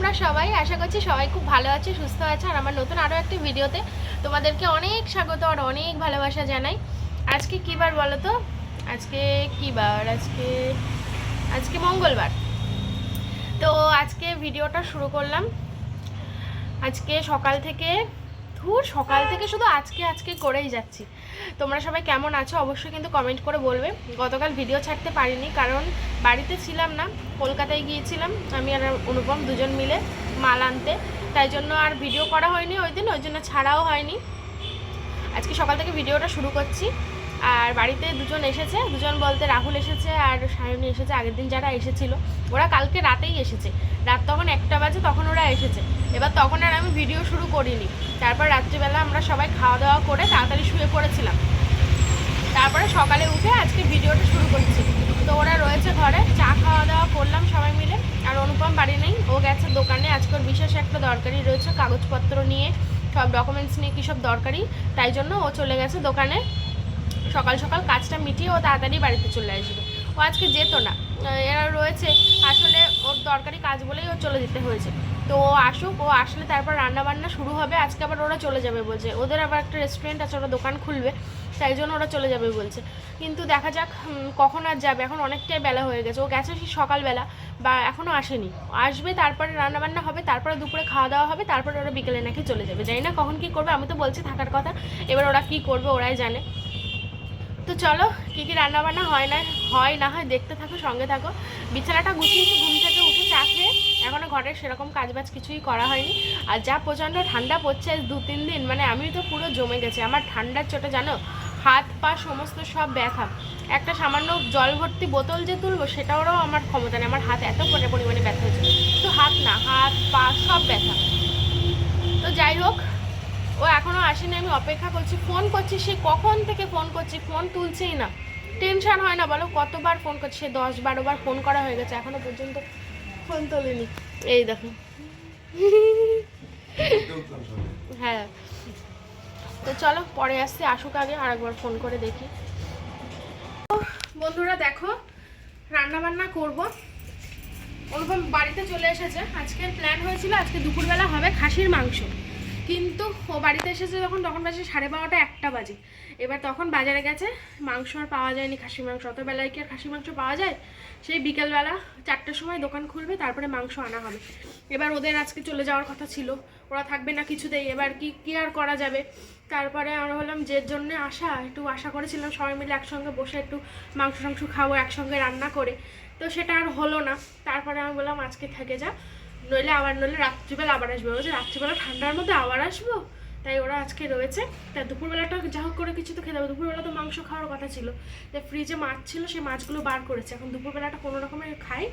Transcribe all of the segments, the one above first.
তোমরা সবাই, আশা করছি সবাই খুব ভালো আছে, সুস্থ আছে। আর আমার নতুন আরও একটি ভিডিওতে তোমাদেরকে অনেক স্বাগত আর অনেক ভালোবাসা জানাই। আজকে কী বার বলো তো? আজকে কী বার? আজকে আজকে মঙ্গলবার। তো আজকে ভিডিওটা শুরু করলাম। আজকে সকাল থেকে ধুর, সকাল থেকে শুধু আজকে আজকে করেই যাচ্ছি। তোমরা সবাই কেমন আছো অবশ্যই কিন্তু কমেন্ট করে বলবে। গতকাল ভিডিও ছাড়তে পারিনি, কারণ বাড়িতে ছিলাম না, কলকাতায় গিয়েছিলাম, আমি আর অনুপম দুজন মিলে মাল আনতে। তাই জন্য আর ভিডিও করা হয়নি ওই দিন, ওই জন্য ছাড়াও হয়নি। আজকে সকাল থেকে ভিডিওটা শুরু করছি। আর বাড়িতে দুজন এসেছে, দুজন বলতে রাহুল এসেছে আর সায়নী এসেছে, আগের দিন যারা এসেছিল, ওরা কালকে রাতেই এসেছে। রাত তখন একটা বাজে, তখন ওরা এসেছে। এবার তখন আর আমি ভিডিও শুরু করিনি। তারপর রাত্রিবেলা আমরা সবাই খাওয়া দাওয়া করে তাড়াতাড়ি শুয়ে পড়েছিলাম। তারপরে সকালে উঠে আজকে ভিডিওটা শুরু করছি। তো ওরা রয়েছে ঘরে, চা খাওয়া দাওয়া করলাম সবাই মিলে। আর অনুপম বাড়ি নেই, ও গেছে দোকানে। আজকের বিশেষ একটা দরকারি রয়েছে, কাগজপত্র নিয়ে, সব ডকুমেন্টস নিয়ে কী সব দরকারি তাই জন্য ও চলে গেছে দোকানে। সকাল সকাল কাজটা মিটিয়ে ও তাড়াতাড়ি বাড়িতে চলে আসবে। ও আজকে যেত না। এরা রয়েছে, আসলে ওর দরকারি কাজ বলেই ও চলে যেতে হয়েছে। তো ও আসুক, ও আসলে তারপর রান্না বান্না শুরু হবে, আজকে আবার ওরা চলে যাবে বলছে। ওদের আবার একটা রেস্টুরেন্ট আছে, ওরা দোকান খুলবে, তাই জন্য ওরা চলে যাবে বলছে। কিন্তু দেখা যাক কখন আর যাবে। এখন অনেকটাই বেলা হয়ে গেছে। ও গেছে সেই সকালবেলা, বা এখনও আসেনি। আসবে, তারপরে রান্নাবান্না হবে, তারপরে দুপুরে খাওয়া দাওয়া হবে, তারপরে ওরা বিকেলে নাকি চলে যাবে। জানি না কখন কি করবে, আমি তো বলছি থাকার কথা। এবার ওরা কি করবে, ওরাই জানে। তো চলো, কী কী রান্না বান্না হয় না হয় না হয় দেখতে থাকো, সঙ্গে থাকো। বিছানাটা গুছিয়েছি ঘুম থেকে উঠে চা খেয়ে এখনও ঘরের সেরকম কাজবাজ কিছুই করা হয়নি। আর যা প্রচণ্ড ঠান্ডা পড়ছে দু তিন দিন মানে আমি তো পুরো জমে গেছে। আমার ঠান্ডার চোটে জানো, হাত, পা সমস্ত সব ব্যথা। একটা সামান্য জল ভর্তি বোতল যে তুলবো, সেটারও আমার ক্ষমতা নেই। আমার হাত এত পরি- পরিমাণে ব্যথা হচ্ছে তো হাত না, হাত, পা সব ব্যথা। তো যাই হোক ও এখনও আসেনি, আমি অপেক্ষা করছি। ফোন করছি, সে কখন থেকে ফোন করছি? ফোন তুলছেই না। টেনশন হয় না, বলো, কতবার ফোন করছি? সে দশ বারোবার ফোন করা হয়ে গেছে, এখনও পর্যন্ত ফোন তোলেনি। এই দেখো। হ্যাঁ। তো চলো, পরে আসছি, আসুক আগে আর একবার ফোন করে দেখি। বন্ধুরা, দেখো রান্না বান্না করব। অনুপম বাড়িতে চলে এসেছে। আজকের প্ল্যান হয়েছিল, আজকে দুপুরবেলা হবে খাসির মাংস। কিন্তু ও বাড়িতে এসেছে যখন, তখন বাজে সাড়ে বারোটা, একটা বাজে। এবার তখন বাজারে গেছে, মাংস আর পাওয়া যায়নি, খাসির মাংস। অত বেলায় কি আর খাসির মাংস পাওয়া যায়? সেই বিকেলবেলা চারটের সময় দোকান খুলবে, তারপরে মাংস আনা হবে। এবার ওদের আজকে চলে যাওয়ার কথা ছিল। ওরা থাকবে না কিছুতেই। এবার কি কি আর করা যাবে? তারপরে আমরা বললাম যে জন্যে আসা, একটু আশা করেছিলাম সবাই মিলে একসঙ্গে বসে একটু মাংস টাংস খাব, একসঙ্গে রান্না করে। তো সেটা আর হলো না। তারপরে আমি বললাম, আজকে থেকে যা। নইলে আবার, নইলে রাত্রিবেলা আবার আসবে। বলছে রাত্রিবেলা ঠান্ডার মধ্যে আবার আসব? তাই ওরা আজকে রয়েছে। তা দুপুরবেলাটা যা হোক করে কিছু তো খেতে হবে। দুপুরবেলা তো মাংস খাওয়ার কথা ছিল। তাই ফ্রিজে মাছ ছিল, সেই মাছগুলো বার করেছে। এখন দুপুরবেলাটা কোনো রকমের খাই।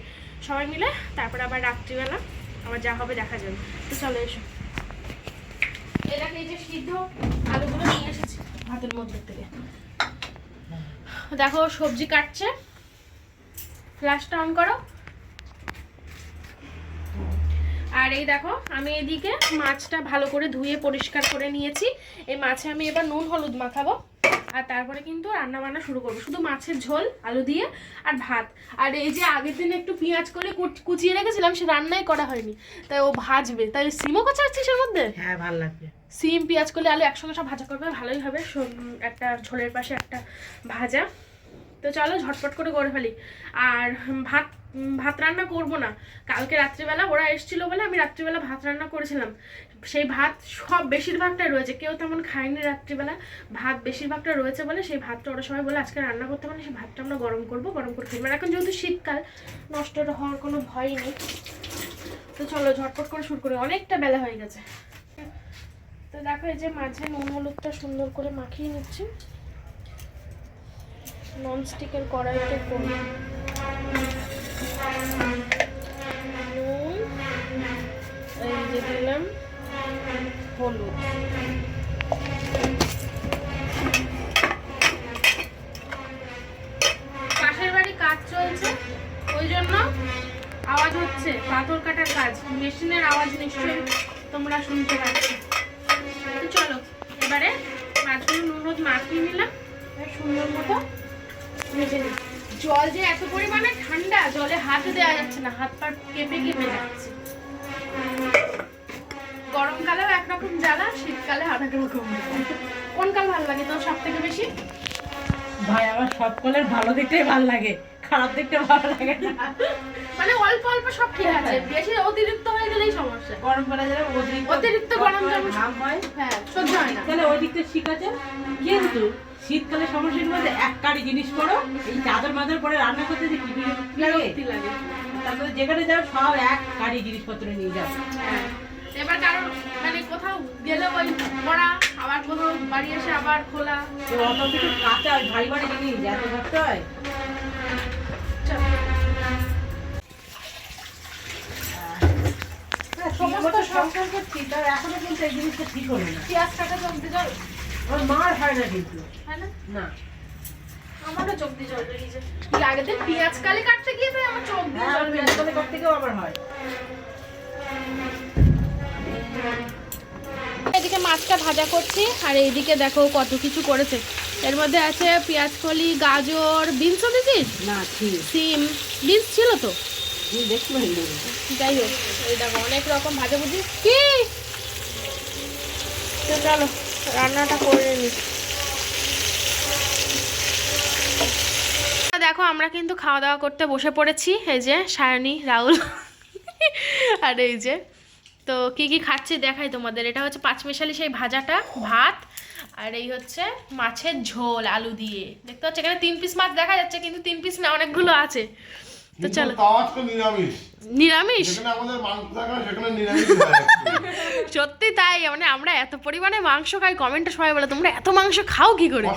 সবাই মিলে তারপরে আবার রাত্রিবেলা আবার যা হবে দেখা যাবে। তো চলো এসো। দেখো, এই যে সিদ্ধ আলুগুলো নিয়ে ভাতের মধ্যে থেকে। দেখো, সবজি কাটছে। ফ্ল্যাশটা অন করো। আর এই দেখো আমি এদিকে মাছটা ভালো করে ধুয়ে পরিষ্কার করে নিয়েছি। এই মাছে আমি এবার নুন হলুদ মাখাবো। আর তারপরে কিন্তু রান্না বান্না শুরু করব। শুধু মাছের ঝোল আলু দিয়ে আর ভাত। আর এই যে আগের দিন একটু পেঁয়াজ করে কুচ- কুচিয়ে রেখেছিলাম সে রান্নাই করা হয়নি। তাই ও ভাজবে। তাই সিমও কোচাচ্ছিস এর মধ্যে? হ্যাঁ ভালো লাগবে। সিম পেঁয়াজ করলে আলু একসঙ্গে সব ভাজা করবে ভালোই হবে। একটা ঝোলের পাশে একটা ভাজা। তো চলো ঝটপট করে করে ফেলি। আর ভাত ভাত রান্না করব না। কালকে রাত্রিবেলা ওরা এসেছিল বলে আমি রাত্রিবেলা ভাত রান্না করেছিলাম। সেই ভাত সব বেশিরভাগটা রয়েছে। কেউ তেমন খায়নি রাত্রিবেলা। ভাত বেশিরভাগটা রয়েছে বলে সেই ভাতটা ওরা সবাই বলে, আজকে রান্না করতে পারলে সেই ভাতটা আমরা গরম করব, গরম করে আর এখন যেহেতু শীতকাল, নষ্ট হওয়ার কোনো ভয় নেই। তো চলো ঝটপট করে শুরু করি। অনেকটা বেলা হয়ে গেছে। তো দেখো এই যে মাঝে নুন হলুদটা সুন্দর করে মাখিয়ে নিচ্ছি। নন স্টিকের কড়াইতে করব নুন, এই যে দিলাম, হলুদ। পাশের বাড়ি কাজ চলছে, ওই জন্য আওয়াজ হচ্ছে, পাথর কাটার কাজ। মেশিনের আওয়াজ নিশ্চয়ই তোমরা শুনতে পাচ্ছ। চলো, এবারে মাছগুলো নুন, হলুদ মাখিয়ে নিলাম সুন্দর মতো জল যে এত পরিমাণে ঠান্ডা জলে হাতে দেওয়া যাচ্ছে না হাত পা কেঁপে কেঁপে যাচ্ছে। রকম জ্বালা শীতকালে আর এক রকম কোন কাল ভালো লাগে তোর সব থেকে বেশি? ভাই আমার সব কলের ভালো দিকটাই ভালো লাগে খারাপ দিকটা ভালো লাগে না। মানে অল্প অল্প সব ঠিক আছে বেশি অতিরিক্ত হয়ে গেলেই সমস্যা। গরম করা যাবে অতিরিক্ত অতিরিক্ত গরম যেমন- হয় হ্যাঁ সহ্য হয় না। তাহলে ওই দিকটা ঠিক আছে? কিন্তু শীতকালে সমস্যার মধ্যে এক কারি জিনিস করো এই চাদর মাদর পরে রান্না করতে যে কি বিরক্তি লাগে? তারপরে যেখানে যাও সব এক কারি জিনিসপত্র নিয়ে যাও। হ্যাঁ। এবার কারণ মানে কোথাও গেলে ওই পড়া আবার কোথাও বাড়ি এসে আবার খোলা। তো অত কিছু কাঁচা ওই ভারী ভারী জিনিস এত ধরতে হয়? সমস্ত সংসার করছি তার এখনও কিন্তু এই জিনিসটা ঠিক হলো না। পেঁয়াজ কাটা দিয়ে জল আমার মার হয় না কিন্তু। হয় না? না। আমারও চোখ দিয়ে জল বেরিয়েছে। কি আগেতে পেঁয়াজ কালি কাটতে গিয়ে তো আমার চোখ দিয়ে হ্যাঁ জল বেরিয়েছে। মেডিকেলে করতে থেকেও আমার হয়। এদিকে মাছটা ভাজা করছি আর এইদিকে দেখো কত কিছু করেছে এর মধ্যে আছে পেঁয়াজ কলি গাজর বিনসও দিয়েছিস না সিম বিনস ছিল তো? পারি যাই হোক এই দেখো অনেক রকম ভাজা ভুজি। কি? চলো। রান্নাটা করে নি। দেখো, আমরা কিন্তু খাওয়া দাওয়া করতে বসে পড়েছি। এই যে সায়নী, রাহুল আর এই যে। তো কি কি খাচ্ছি দেখাই তোমাদের। এটা হচ্ছে পাঁচমিশালি সেই ভাজাটা, ভাত। আর এই হচ্ছে মাছের ঝোল, আলু দিয়ে। দেখতে পাচ্ছ, এখানে তিন পিস মাছ দেখা যাচ্ছে, কিন্তু তিন পিস না, অনেকগুলো আছে। তো চলো। নিরামিষ। নিরামিষ? যেখানে আমাদের মাংস থাকে সেখানে নিরামিষ সত্যি তাই মানে আমরা এত পরিমাণে মাংস খাই কমেন্টে সবাই বলে তোমরা এত মাংস খাও কি করে?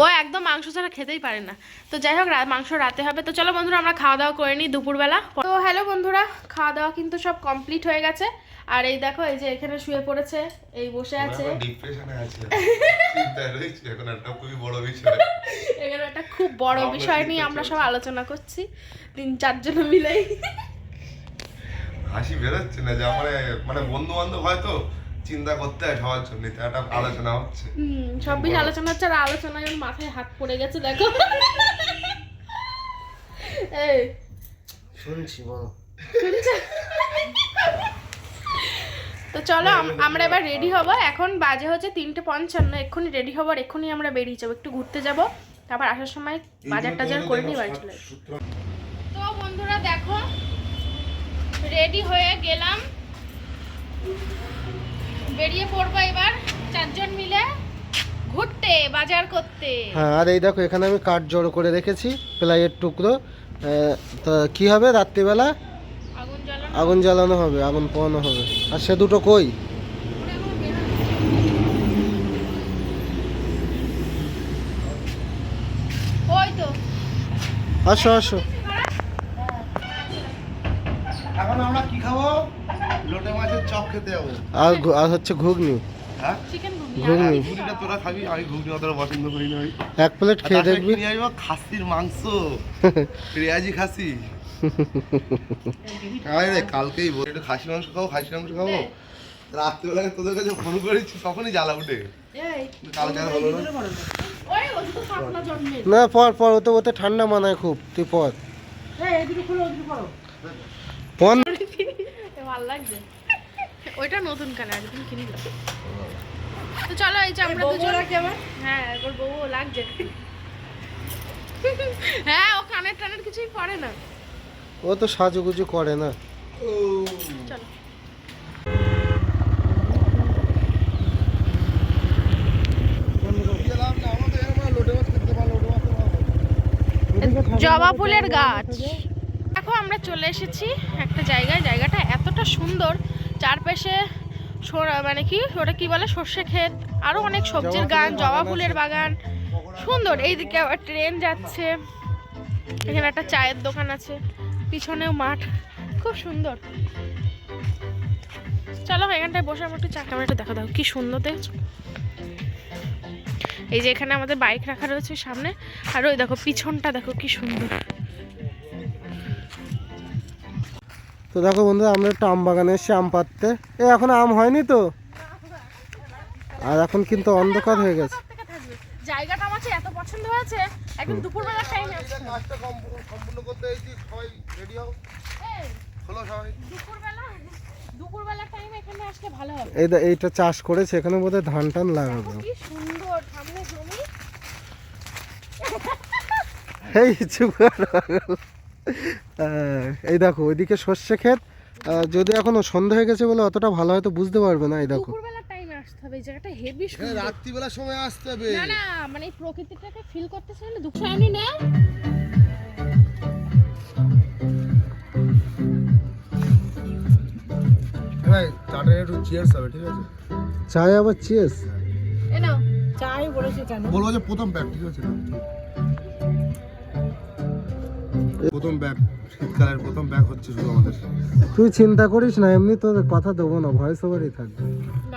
ও একদম মাংস ছাড়া খেতেই পারে না। তো যাই হোক মাংস রাতে হবে। তো চলো বন্ধুরা আমরা খাওয়া দাওয়া করে নিই দুপুরবেলা। তো হ্যালো বন্ধুরা খাওয়া দাওয়া কিন্তু সব কমপ্লিট হয়ে গেছে। আর এই দেখো এই যে এখানে শুয়ে পড়েছে এই বসে আছে। ডিপ্রেশনে আছে। এখন একটা খুবই বড় বিষয়। এখানে একটা খুব বড় বিষয় নিয়ে আমরা সব আলোচনা করছি তিন চারজন মিলেই হাসি বেরোচ্ছে না যে মানে মানে বন্ধু বান্ধব হয়তো চিন্তা করতে হয় সবার জন্য একটা আলোচনা হচ্ছে। হুম সব বিষয়ে আলোচনা হচ্ছে আর আলোচনায় মাথায় হাত পড়ে গেছে দেখো। এই শুনছি বলো। শুনছো? তো চলো আম- আমরা এবার রেডি হব। এখন বাজে হচ্ছে তিনটে পঞ্চান্ন এক্ষুনি রেডি হব আর এক্ষুনি আমরা বেরিয়ে যাব একটু ঘুরতে যাব। তারপর আসার সময় বাজার টাজার করে নিয়ে বাড়ি চলে তো বন্ধুরা দেখো রেডি হয়ে গেলাম। বেরিয়ে পড়ব এবার চারজন মিলে ঘুরতে বাজার করতে। হ্যাঁ আর এই দেখো এখানে আমি কাঠ জড়ো করে রেখেছি প্লাইয়ের টুকরো। তা কি হবে রাত্রিবেলা? আগুন জ্বালানো হবে আগুন পোহানো হবে। আর সে দুটো কই? আসো আসো। এখন আমরা কি খাব? লোটে মাছের চপ খেতে যাব। আর আর হচ্ছে ঘুগনি। হ্যাঁ? ঘুগনি। ঘুগনি। ঘুগনিটা তোরা খাবি আমি ঘুগনি অতটা পছন্দ করি না। এক প্লেট খেয়ে দেখবি? খাসির মাংস। পেঁয়াজি খাসি। আরে কালকেই বল। একটু খাসি মাংস খাব খাসি মাংস খাব। রাত্রিবেলা তোদের কাছে ফোন করেছি তখনই জ্বালা উঠে। কালকে আর হলো না। না পর পর ওতে ওতে ঠান্ডা মানায় খুব তুই পর। পন ভালো লাগছে। ওইটা নতুন কালার একদিন কিনলাম তো চলো এই যে আমরা দুজন হ্যাঁ একবার বউ লাগছে। হ্যাঁ ও কানের টানের কিছুই পরে না। ও তো সাজুগুজু করে না। জবা ফুলের গাছ। দেখো আমরা চলে এসেছি একটা জায়গায়। জায়গাটা এতটা সুন্দর চারপাশে সর- মানে কি ওটা কি বলে সর্ষে ক্ষেত আরও অনেক সবজির গান জবা ফুলের বাগান। সুন্দর এইদিকে আবার ট্রেন যাচ্ছে। এখানে একটা চায়ের দোকান আছে। পিছনেও মাঠ। খুব সুন্দর। চলো এখানটায় বসে আমরা একটু চা ক্যামেরাটা দেখা দাও। কি সুন্দর দেখছ? এই যে এখানে আমাদের বাইক রাখা রয়েছে সামনে। আর ওই দেখো পিছনটা দেখো কি সুন্দর। তো দেখো বন্ধু আমরা একটু আম বাগানে এসেছি আম পাততে এ এখন আম হয়নি তো? আর এখন কিন্তু অন্ধকার হয়ে গেছে। জায়গাটা আমার এত পছন্দ হয়েছে। একদম টাইমে কাজটা সম্পূর্ণ সম্পূর্ণ করতে এসেছি সবাই রেডি হও হলো সবাই দুপুরবেলা দুপুরবেলা টাইম এখানে আসলে ভালো হবে। এই এইটা চাষ করেছে এখানে বোধহয় ধান টান লাগাবে কি সুন্দর সামনে জমি। এই চুপ কর এই দেখো ওইদিকে সর্ষে ক্ষেত যদি এখনও সন্ধ্যা হয়ে গেছে বলে অতটা ভালো হয়তো বুঝতে পারবে না এই দেখো। দুপুরবেলা আসতে হবে এই জায়গাটা হেভি সুন্দর। রাত্রিবেলার সময় আসতে হবে। না না মানে এই প্রকৃতিটাকে ফিল করতে চাইলে আনি না। ভাই চাটা একটু চিয়ার্স হবে ঠিক আছে? চায় আবার এ নাও চাই বলেছে কেন? বলব যে প্রথম ব্যাগ ঠিক আছে? প্রথম ব্যাগ শীতকালের প্রথম ব্যাগ হচ্ছে শুধু আমাদের। তুই চিন্তা করিস না এমনি তোর কথা দেবো না ভয়েস ওভারই থাকবে।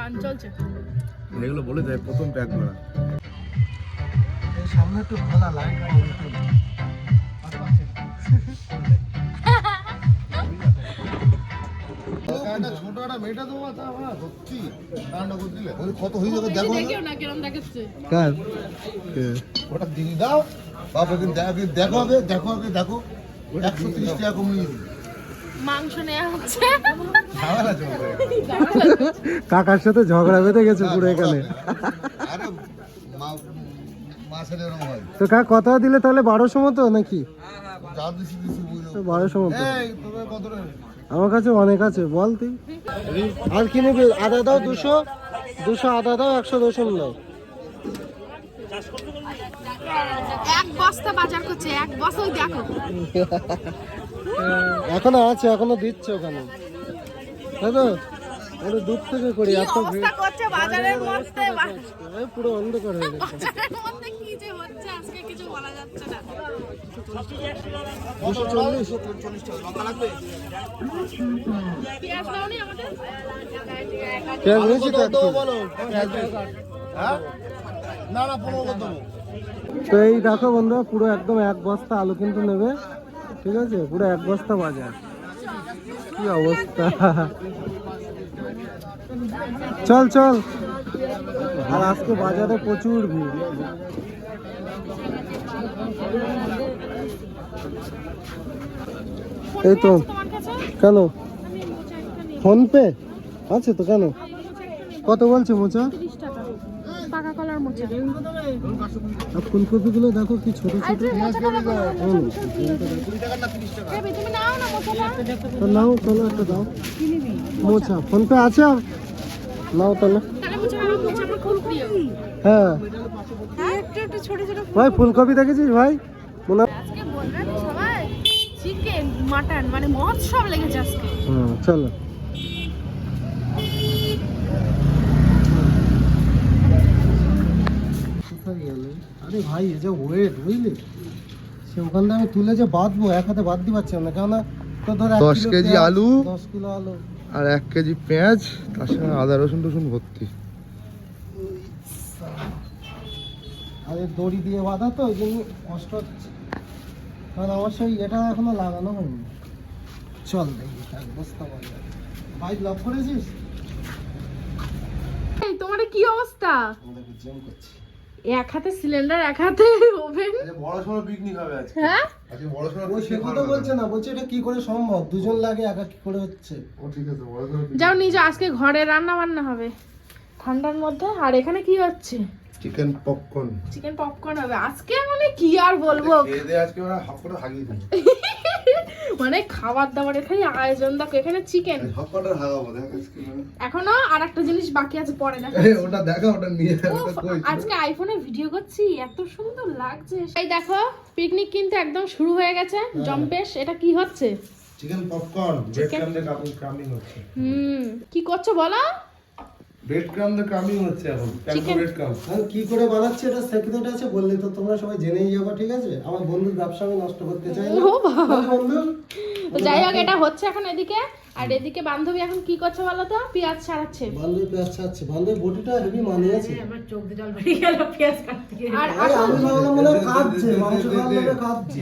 গান চলছে? এগুলো বলে দেয় প্রথম ব্যাগ করা সামনে একটু খোলা লাইট একটা ছোট একটা মেয়েটা দেবো তা আমার সত্যি। কত হয়ে যাবে দেখো না। দেখিও দেখাচ্ছে। কার? ওটা দিয়ে দাও। বাবা কিন্তু দেখো দেখো আগে দেখো একশো তিরিশ টাকা কম নিয়ে দিবে মাংস নেওয়া হচ্ছে। কাকার সাথে ঝগড়া বেঁধে গেছে পুরো এখানে। আরে মা- মাছের এরকম হয়। তো কাকা কথা দিলে তাহলে বারোশো মতো নাকি? যা দিছি দিছি বারোশো মতো। আমার কাছে অনেক আছে বল তুই। আর কি নিবি? আদা দাও দুশো দুশো আদা দাও একশো রসুন দাও। এক বস্তা বাজার করছে এক বস্তা দেখো। এখনও আছে এখনও দিচ্ছে ওখানে। তাই তো? ওটা দূর থেকে করি এত ভিড়। বাজারের মধ্যে? এই পুরো অন্ধকার হয়ে গেছে। মধ্যে কি যে হচ্ছে আজকে কিছু বলা যাচ্ছে না। দুশো চল্লিশ। পেঁয়াজ দাওনি আমাদের? পেঁয়াজ নিয়েছি তো হ্যাঁ? এই দেখো বন্ধুরা পুরো একদম এক বস্তা আলু কিন্তু নেবে। ঠিক আছে? পুরো এক বস্তা বাজার। কি অবস্থা? চল চল। আর আজকে বাজারে প্রচুর ভিড়। এই তো, কেন? ফোন পে আছে তো কেন? কত বলছে মোচা? আর ফুলকপিগুলো দেখো কি ছোট ছোট। তো নাও চলো একটা দাও। মোচা ফোন পে আছে নাও তাহলে। তাহলে হ্যাঁ। ভাই ফুলকপি দেখেছিস ভাই? মনে চিকেন মাটন মানে মহোৎসব লেগেছে আজকে। হুম চলো। গেলে। আরে ভাই এ যে ওয়েট বুঝলি? সে ওখান থেকে আমি তুলে যে বাঁধবো এক হাতে বাঁধতে পারছিলাম না। কেননা তো ধর দশ কেজি আলু। দশ কিলো আলু। আর এক কেজি পেঁয়াজ তার সঙ্গে আদা রসুন টসুন ভর্তি। আর দড়ি দিয়ে বাঁধা তো ওই জন্য কষ্ট হচ্ছে। কারণ আমার সেই এটা এখনও লাগানো হয়নি। চল দেখি বস্তা বাজার ভাই লক করেছিস? এই তোমার কি অবস্থা? জ্যাম করছি। এক হাতে সিলিন্ডার এক হাতে ওভেন বড় সড়ো পিকনিক হবে আজকে। হ্যাঁ? আজকে বড় সড়ো ও সে কথা বলছে না বলছে এটা কি করে সম্ভব? দুজন লাগে একা কি করে হচ্ছে? ও ঠিক আছে বড় সড়ো যাও নিজে আজকে ঘরে রান্না বান্না হবে। ঠান্ডার মধ্যে আর এখানে কি হচ্ছে? চিকেন পপকর্ন চিকেন পপকর্ন হবে। আজকে মানে কি আর বলব? খেয়ে আজকে ওরা করে হাগিয়ে দিই মানে খাবার দাবারের খালি আয়োজন। দেখো এখানে চিকেন করে হাগাবো দেখ মানে। এখনও আর একটা জিনিস বাকি আছে পরে দেখো এই, ওটা দেখা ওটা নিয়ে আজকে আইফোনে ভিডিও করছি এত সুন্দর লাগছে। এই দেখো পিকনিক কিন্তু একদম শুরু হয়ে গেছে। জম্পেশ এটা কি হচ্ছে? চিকেন পপকর্ন ব্রেড ক্রাম দিয়ে কামিং কামিং হচ্ছে। হুম কি করছ বলো? ব্রেড ক্রাম দিয়ে কামিং হচ্ছে এখন। Chicken. ব্রেড ক্রাম আমি কি করে বানাচ্ছি? এটা সেক্রেট আছে বললে তো তোমরা সবাই জেনেই যাব ঠিক আছে? আমার বন্ধুর ব্যবসা আমি নষ্ট করতে চাই না। ও বন্ধু। তো যাই হোক এটা হচ্ছে এখন এদিকে। আর এদিকে বান্ধবী এখন কি করছে বলো তো? পেঁয়াজ ছাড়াচ্ছে। বান্ধবী পেঁয়াজ ছাড়ছে বান্ধবী বটিটা হেভি মানিয়েছে আর আমি ভাবলাম মনে হয় কাঁদছে মাংস খাওয়ার কাঁদছে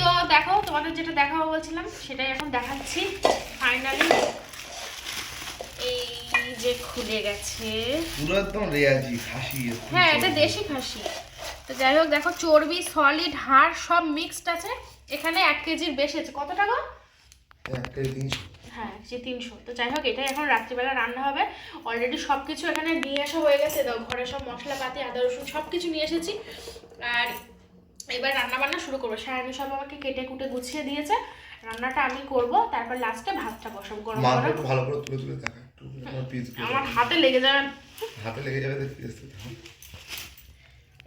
তো দেখো তোমাদের যেটা দেখাবো বলছিলাম সেটাই এখন দেখাচ্ছি ফাইনালি যে খুলে গেছে। পুরো একদম রেয়াজি খাসি হ্যাঁ এটা দেশি খাসি। তো যাই হোক দেখো চর্বি সলিড হাড় সব মিক্সড আছে। এখানে এক কেজির বেশি আছে। কত টাকা? হ্যাঁ যে তিনশো। তো যাই হোক এটাই এখন রাত্রিবেলা রান্না হবে। অলরেডি সব কিছু এখানে নিয়ে আসা হয়ে গেছে। দাও ঘরে সব মশলাপাতি আদা রসুন সব কিছু নিয়ে এসেছি। আর এবার রান্না বান্না শুরু করব। সারানি সব আমাকে কেটে কুটে গুছিয়ে দিয়েছে। রান্নাটা আমি করব। তারপর লাস্টে ভাতটা বসাবো। গরম গরম। ভালো করে তুলে তুলে দেখা। আমার হাতে লেগে যাবে। হাতে লেগে যাবে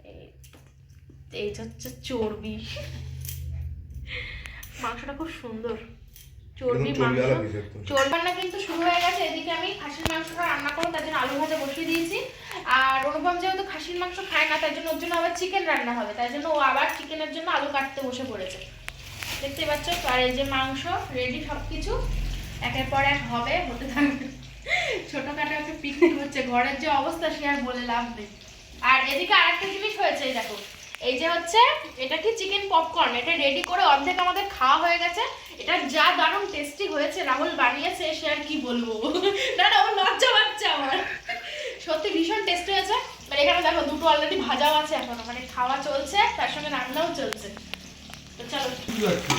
এই- এই হচ্ছে চর্বি। মাংসটা খুব সুন্দর। চর্বি মাংস। চর্বি রান্না কিন্তু শুরু হয়ে গেছে। এদিকে আমি খাসির মাংসটা রান্না করব তার জন্য আলু ভাজা বসিয়ে দিয়েছি। আর অনুপম যেহেতু খাসির মাংস খায় না তাই জন্য ওর জন্য আবার চিকেন রান্না হবে। তাই জন্য ও আবার চিকেনের জন্য আলু কাটতে বসে পড়েছে। দেখতে পাচ্ছ? আর এই যে মাংস রেডি সব কিছু একের পর এক হবে হতে থাকবে। ছোটখাটো একটা পিকনিক হচ্ছে, ঘরের যে অবস্থা সে আর বলে লাভ নেই। আর এদিকে আরেকটা জিনিস হয়েছে, এই দেখো। এই যে হচ্ছে, এটা কি চিকেন পপকর্ন এটা রেডি করে অর্ধেক আমাদের খাওয়া হয়ে গেছে। এটা যা দারুণ টেস্টি হয়েছে, রাহুল বানিয়েছে, সে আর কি বলব? না না ওর লজ্জা পাচ্ছে আমার। সত্যি ভীষণ টেস্টি হয়েছে। মানে এখানে দেখো, দুটো অলরেডি ভাজাও আছে এখনও। মানে খাওয়া চলছে, তার সঙ্গে রান্নাও চলছে।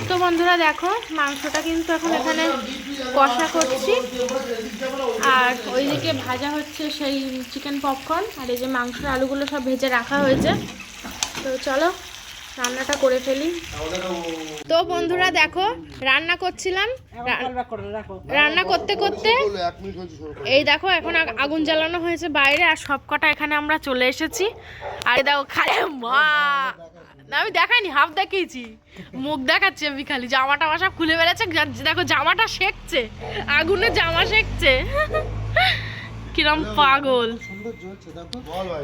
তো বন্ধুরা দেখো মাংসটা কিন্তু এখন এখানে কষা করছি। আর ওইদিকে ভাজা হচ্ছে সেই চিকেন পপকর্ন আর এই যে মাংসের আলুগুলো সব ভেজে রাখা হয়েছে। তো চলো রান্নাটা করে ফেলি। তো বন্ধুরা দেখো রান্না করছিলাম। রান্না করতে করতে বলে এক মিনিট হয়েছে শুরু এই দেখো এখন আগুন জ্বালানো হয়েছে বাইরে আর সব কটা এখানে আমরা চলে এসেছি। আর এই দেখো খালি মা না আমি দেখাইনি হাফ দেখিয়েছি। মুখ দেখাচ্ছি আমি খালি জামাটা আমার সব খুলে বেড়াচ্ছে দেখো জামাটা সেকছে আগুনে জামা সেকছে। কিরম পাগল।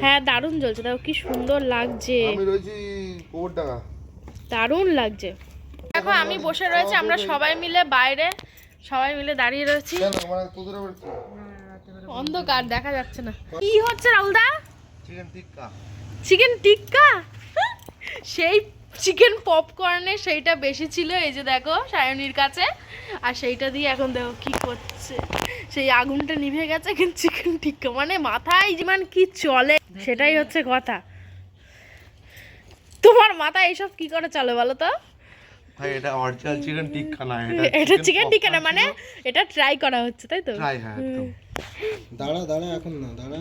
হ্যাঁ দারুণ জ্বলছে দেখো কি সুন্দর লাগছে। দারুণ লাগছে। দেখো আমি বসে রয়েছি আমরা সবাই মিলে বাইরে সবাই মিলে দাঁড়িয়ে রয়েছি। অন্ধকার দেখা যাচ্ছে না। কি হচ্ছে রাহুলদা চিকেন টিক্কা চিকেন টিক্কা সেই চিকেন পপকর্নে সেইটা বেশি ছিল এই যে দেখো সায়নির কাছে। আর সেইটা দিয়ে এখন দেখো কি করছে। সেই আগুনটা নিভে গেছে কিন্তু চিকেন টিক্কা মানে মাথায় যেমন কি চলে সেটাই হচ্ছে কথা। তোমার মাথায় এইসব কি করে চলে বলো তো? ভাই এটা অরিজিনাল চিকেন টিক্কা না এটা চিকেন টিক্কা না মানে এটা ট্রাই করা হচ্ছে তাই তো? ট্রাই হ্যাঁ দাঁড়া দাঁড়া এখন না দাঁড়া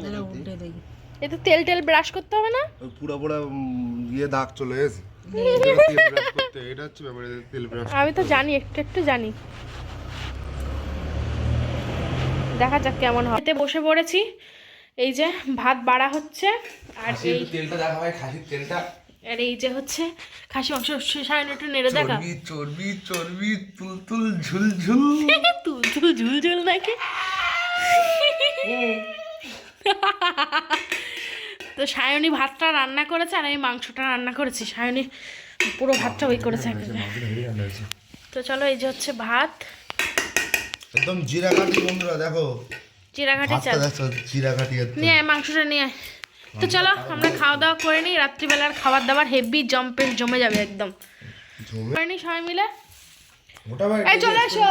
এতে তেল টেল ব্রাশ করতে হবে না? পুরো পুরো ইয়ে দাগ চলে গেছে। এটা তেল ব্রাশ করতে এটা হচ্ছে ব্যাপার তেল ব্রাশ আমি তো জানি একটু একটু জানি। দেখা যাক কেমন হয়। এতে বসে পড়েছি এই যে ভাত বাড়া হচ্ছে আর এই তেলটা দেখা ভাই খাসির তেলটা। আর এই যে হচ্ছে খাসি মাংস সায়ন একটু নেড়ে দেখা। চর্বি চর্বি চর্বি তুল তুল ঝুল ঝুল তুল তুল ঝুল ঝুল নাকি তো সায়নী ভাতটা রান্না করেছে আর আমি মাংসটা রান্না করেছি। সায়নী পুরো ভাতটা ওই করেছে তো চলো এই যে হচ্ছে ভাত। একদম জিরা কাটি বন্ধুরা দেখো। চিরাঘাটি ভাতটা চাল। জিরা কাটি নিয়ে আয় মাংসটা নিয়ে আয়। তো চলো আমরা খাওয়া দাওয়া করে নিই। রাত্রিবেলার খাবার দাবার হেভি জম্পে জমে যাবে একদম। করে নিই সবাই মিলে? এই চলে এসো।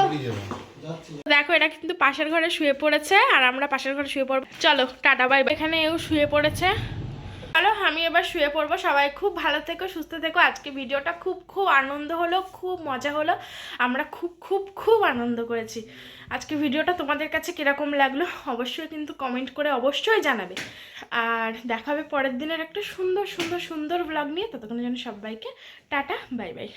দেখো এটা কিন্তু পাশের ঘরে শুয়ে পড়েছে আর আমরা পাশের ঘরে শুয়ে পড়ব। চলো টাটা বাই। এখানে এও শুয়ে পড়েছে। চলো আমি এবার শুয়ে পড়ব। সবাই খুব ভালো থেকো সুস্থ থেকো। আজকে ভিডিওটা খুব খুব আনন্দ হলো খুব মজা হলো। আমরা খুব খুব খুব আনন্দ করেছি। আজকে ভিডিওটা তোমাদের কাছে কীরকম লাগল অবশ্যই কিন্তু কমেন্ট করে অবশ্যই জানাবে। আর দেখা হবে পরের দিনের একটা সুন্দর সুন্দর সুন্দর ব্লগ নিয়ে। ততক্ষণের জন্য সবাইকে টাটা বাই বাই।